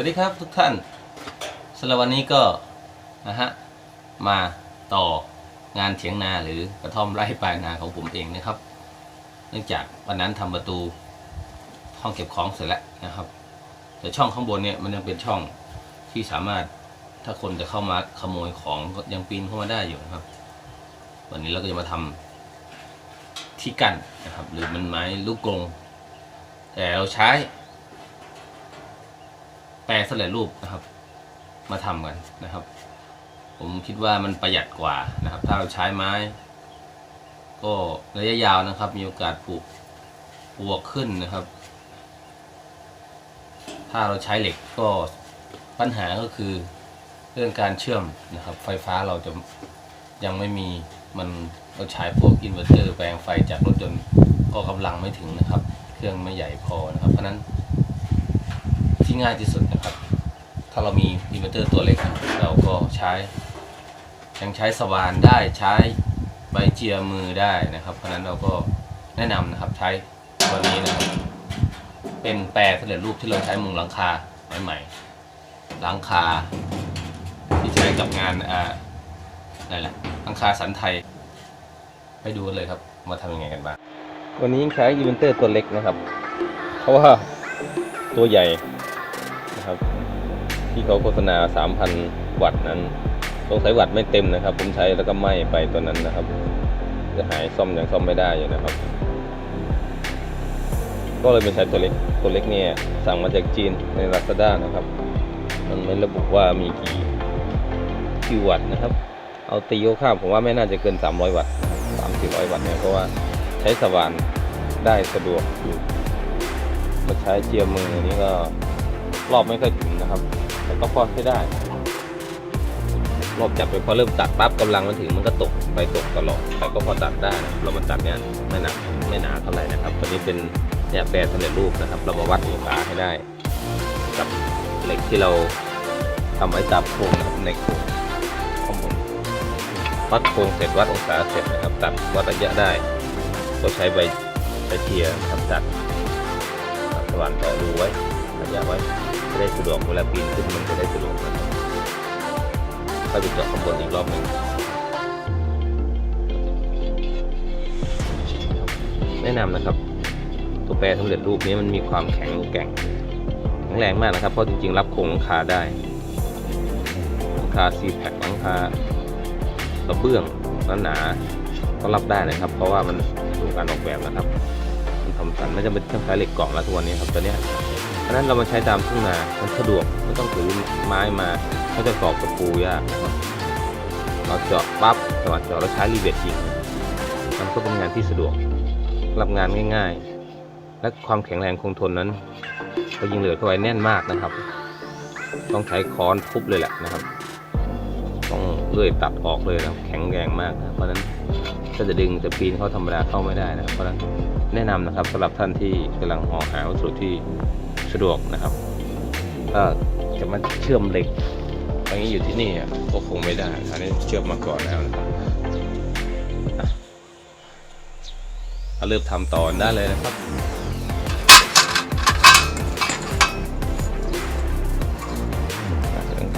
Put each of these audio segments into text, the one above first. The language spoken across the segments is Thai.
วัสดีครับทุกท่านสำหรับวันนี้ก็นะฮะมาต่องานเถียงนาหรือกระท่อมไร่ปลายนาของผมเองนะครับ เนื่องจากวันนั้นทำประตูห้องเก็บของเสร็จแล้วนะครับ แต่ช่องข้างบนเนี่ยมันยังเป็นช่องที่สามารถถ้าคนจะเข้ามาขโมยของก็ยังปีนเข้ามาได้อยู่นะครับ วันนี้เราก็จะมาทำที่กั้นนะครับ หรือมันไม้ลูกกรงแต่เราใช้ แปรสำเร็จรูปนะครับ มาทำกันนะครับ ผมคิดว่ามันประหยัดกว่านะครับ ถ้าเราใช้ไม้ ก็ระยะยาวนะครับ มีโอกาสปลูกปวกขึ้นนะครับ ถ้าเราใช้เหล็กก็ปัญหาก็คือเรื่องการเชื่อมนะครับ ไฟฟ้าเราจะยังไม่มีมันเราใช้พวกอินเวอร์เตอร์แปลงไฟจากรถยนต์ก็กำลังไม่ถึงนะครับ เครื่องไม่ใหญ่พอนะครับ เพราะนั้น ที่ง่ายที่สุดนะครับ ถ้าเรามีอินเวอร์เตอร์ตัวเล็ก เราก็ใช้ ยังใช้สว่านได้ใช้ใบเจียมือได้นะครับ เพราะนั้นเราก็แนะนำนะครับใช้ตัวนี้นะครับ เป็นแปรสำเร็จรูปที่เราใช้มุงหลังคาใหม่ๆหลังคา ที่ใช้กับงานอ่านั่นแหละหลังคาสันไทย ไปดูกันเลยครับมาทำยังไงกันบ้างวันนี้ใช้อินเวอร์เตอร์ตัวเล็กนะครับ เพราะว่าตัวใหญ่ นะครับ ที่เขาโฆษณา 3,000 วัตต์นั้นสงสัยวัตต์ไม่เต็มนะครับ ผมใช้แล้วก็ไหม้ไปตัวนั้นนะครับ จะหายซ่อมยังซ่อมไม่ได้อยู่นะครับ ก็เลยเป็นใช้ตัวเล็กตัวเล็กเนี่ยสั่งมาจากจีนในลาซาด้านะครับ มันไม่ระบุว่ามีกี่กี่วัตต์นะครับ เอาตีโข้าผมว่าไม่น่าจะเกิน 300 วัตต์สามสี่ร้อยวัตต์เนี่ยเพราะว่าใช้สว่านได้สะดวกอยู่มาใช้เจียมมืออันนี้ก็ รอบไม่ค่อยถึงนะครับ แต่ก็พอใช้ได้รอบจับไปพอเริ่มตัดปั๊บกำลังมันถึงมันก็ตกไปตกตลอดแต่ก็พอตัดได้นะเรามาตัดเนี้ยไม่หนักไม่หนาเท่าไหร่นะครับตัวนี้เป็นเนี่ยแปรสำเร็จรูปนะครับ เรามาวัดองศาให้ได้กับเหล็กที่เราทำไว้จับโครงนะครับในโครงข้างบนวัดโครงเสร็จวัดองศาเสร็จนะครับ ตัดวัดระยะได้ก็ใช้ใบใบเทียนะครับตัดตัดสว่านต่อรูไว้ ระยะไว้จะได้สะดวกเวลาปีนขึ้นมันจะได้สะดวกนะครับก็จะเจาะข้างบนอีกรอบหนึ่งแนะนำนะครับ ตัวแปรสำเร็จรูปนี้มันมีความแข็งแกร่งแข็งแรงมากนะครับ เพราะจริงๆ รับโครงหลังคาได้หลังคาซีแพคหลังคากระเบื้องหนาๆก็รับได้นะครับ เพราะว่ามันดูการออกแบบนะครับมันทำสันไม่จำเป็นต้องใช้เหล็กกล่องแล้วทุกวันนี้ครับตัวเนี้ย เพราะนั้นเรามาใช้ตามทุ่งนา มันสะดวกไม่ต้องถือไม้มาก็จะตอกตะปูยากนะเราเจาะปั๊บสว่านเจาะแล้วใช้รีเวทยิงมันก็เป็นงานที่สะดวกรับงานง่าย ๆ และความแข็งแรงคงทนนั้นเรายิงเหลือเข้าไว้แน่นมากนะครับ ต้องใช้ค้อนทุบเลยแหละนะครับ ต้องเลื่อยตัดออกเลยนะแข็งแรงมากนะเพราะนั้นถ้าจะดึงจะปีนเขาธรรมดาเข้าไม่ได้นะเพราะนั้นแนะนำนะครับสำหรับท่านที่กำลังมอหาวัสดุที่ สะดวกนะครับถ้าจะมาเชื่อมเหล็กอย่างนี้อยู่ที่นี่ก็คงไม่ได้อันนี้เชื่อมมาก่อนแล้วนะครับอะเอาเริ่มทำต่อได้เลยนะครับอะเรื่อง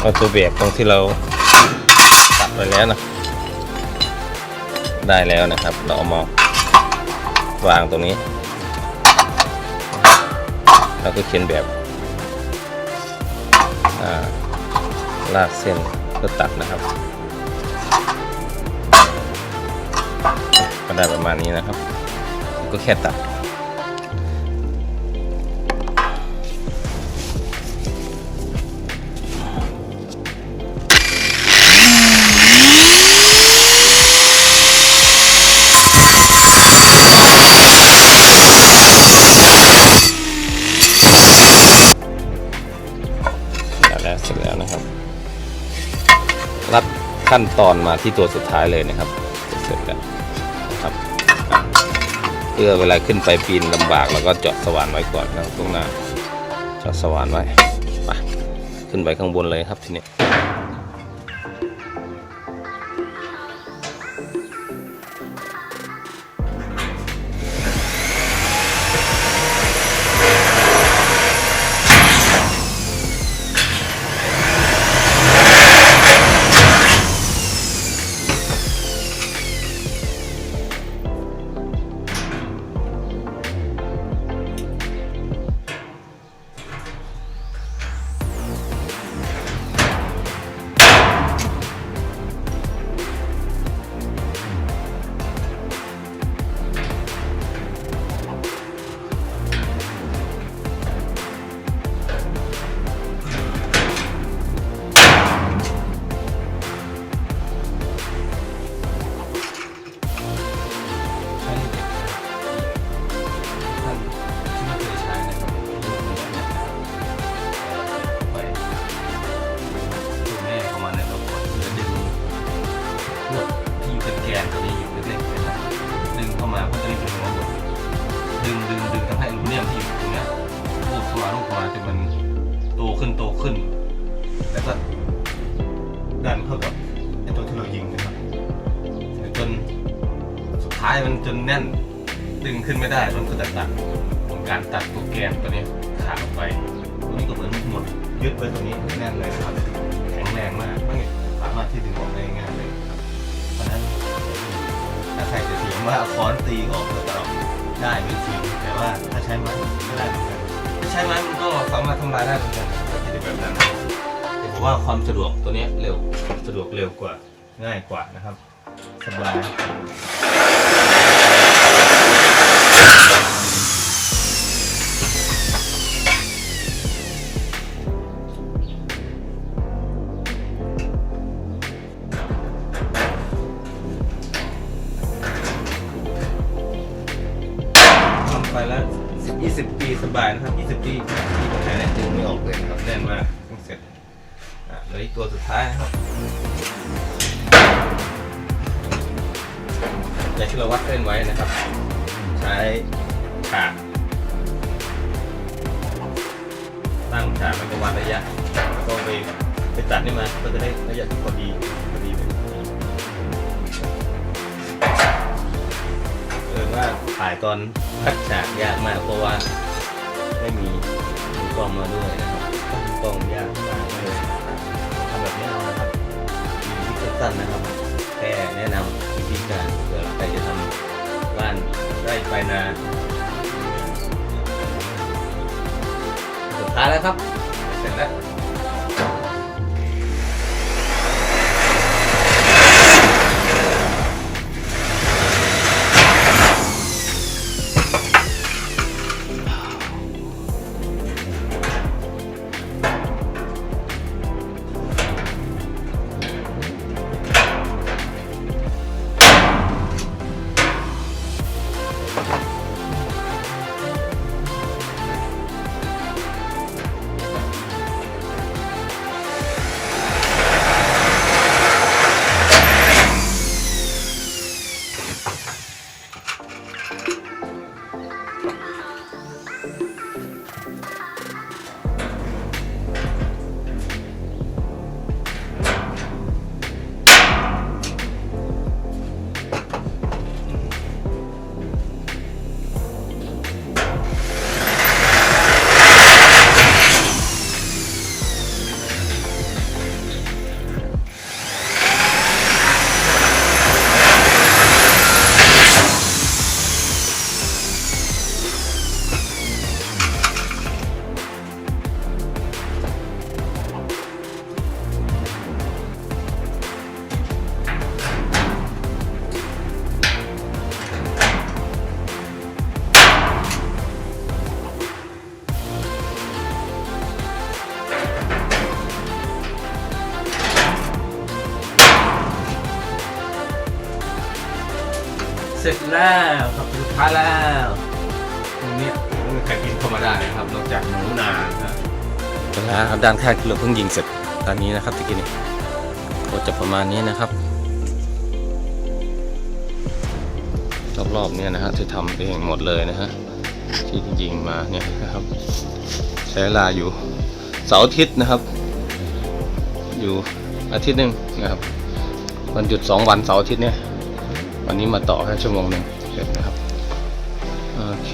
เอาตัวแบบตรงที่เราตัดไปแล้วนะ ได้แล้วนะครับ เราเอามาวางตรงนี้ แล้วก็เขียนแบบอ่าลากเส้นเพื่อตัดนะครับก็ได้ประมาณนี้นะครับ ก็แค่ตัด ขั้นตอนมาที่ตัวสุดท้ายเลยนะครับเสร็จแล้วนะครับเพื่อเวลาขึ้นไปปีนลำบากเราก็เจาะสว่านไว้ก่อนนะตรงหน้าเจาะสว่านไว้ไปขึ้นไปข้างบนเลยครับทีนี้ ท้ายมันจนแน่นดึงขึ้นไม่ได้มันก็จะตัดของการตัดตัวแกนตัวนี้ขาดออกไปตัวนี้ก็เหมือนหมดยึดไว้ตรงนี้แน่นเลยนะครับแข็งแรงมากไม่สามารถที่ดึงออกได้ง่ายเลยครับเพราะฉะนั้นถ้าใครจะเถียงว่าค้อนตีออกก็จะออกได้ไม่จริงแต่ว่าถ้าใช้ไม้ก็ได้เหมือนกันถ้าใช้ไม้มันก็สามารถทำลายได้เหมือนกันก็จะแบบนั้นแต่ผมว่าความสะดวกตัวนี้เร็วสะดวกเร็วกว่าง่ายกว่านะครับสบาย 20 ปีสบายนะครับ 20 ปีมีปัญหาเนี่ยดึงไม่ออกเลยครับแน่นมากต้องเสร็จอะเหลืวอีกตัวสุดท้ายครับอย่างที่เวัดเล่นไว้นะครับ ใช้ฉากตั้งฉากมันก็วัดระยะแล้วก็ไปไปตัดนี่มาก็จะได้ระยะที่พอดี ว่าถ่ายตอนคัดฉากยากมาก เพราะว่าไม่มีมือกล้องมาด้วยนะครับกล้องยากมากเลยทำแบบนี้เอานะครับวิธีสั้นนะครับ แค่แนะนำวิธีการเผื่อใครจะทำบ้านไร่ปลานาสุดท้ายแล้วครับ เสร็จแล้วครับสุดท้ายแล้วตรงเนี้ยไม่มีใครกินเข้ามาได้นะครับ นอกจากหนูนานะเวลาครับด้านข้างที่เราเพิ่งยิงเสร็จตอนนี้นะครับตะกี้นี้ก็จะประมาณนี้นะครับ รอบๆเนี่ยนะฮะที่ทำเองหมดเลยนะฮะที่ยิงมาเนี่ยนะครับ ใช้เวลาอยู่เสาร์อาทิตย์นะครับ อยู่อาทิตย์หนึ่งนะครับวันหยุดสองวันเสาร์อาทิตย์เนี่ย วันนี้มาต่อแค่ชั่วโมงหนึ่งเสร็จนะครับ โอเค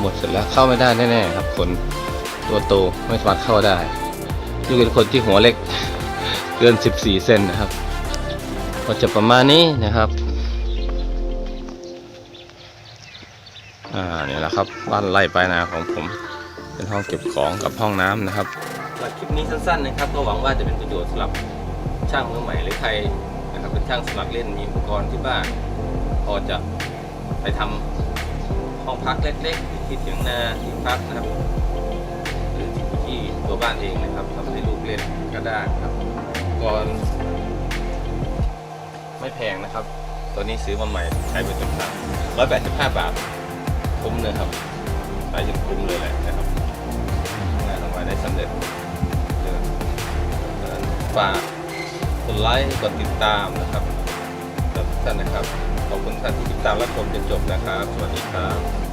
หมดเสร็จแล้วเข้าไม่ได้แน่ๆครับ คนตัวโตไม่สามารถเข้าได้นี่เป็นคนที่หัวเล็กเกิน 14 เซนนะครับ ก็จะประมาณนี้นะครับ อ่าเนี่ยแหละครับบ้านไร่ปายนาของผม เป็นห้องเก็บของกับห้องน้ำนะครับคลิปนี้สั้นๆนะครับ ก็หวังว่าจะเป็นประโยชน์สำหรับช่างมือใหม่หรือใคร นะครับเป็นช่างสมัครเล่นมีอุปกรณ์ที่บ้านพอจะไปทำห้องพักเล็กๆที่เถียงนาที่พักนะครับ หรือที่ที่ตัวบ้านเองนะครับทำให้ลูกเล่นก็ได้ครับก่อนไม่แพงนะครับ ตัวนี้ซื้อมาใหม่ใช้ไปจนขาดร้อยแปดสิบห้าบาทคุ้มเลยครับใช้จนคุ้มเลยแหละนะครับงานออกมาได้สำเร็จเดือนฝาก กดไลค์กดติดตามนะครับสำหรับทุกท่านนะครับ ขอบคุณท่านที่ติดตามและชมจนจบนะครับ สวัสดีครับ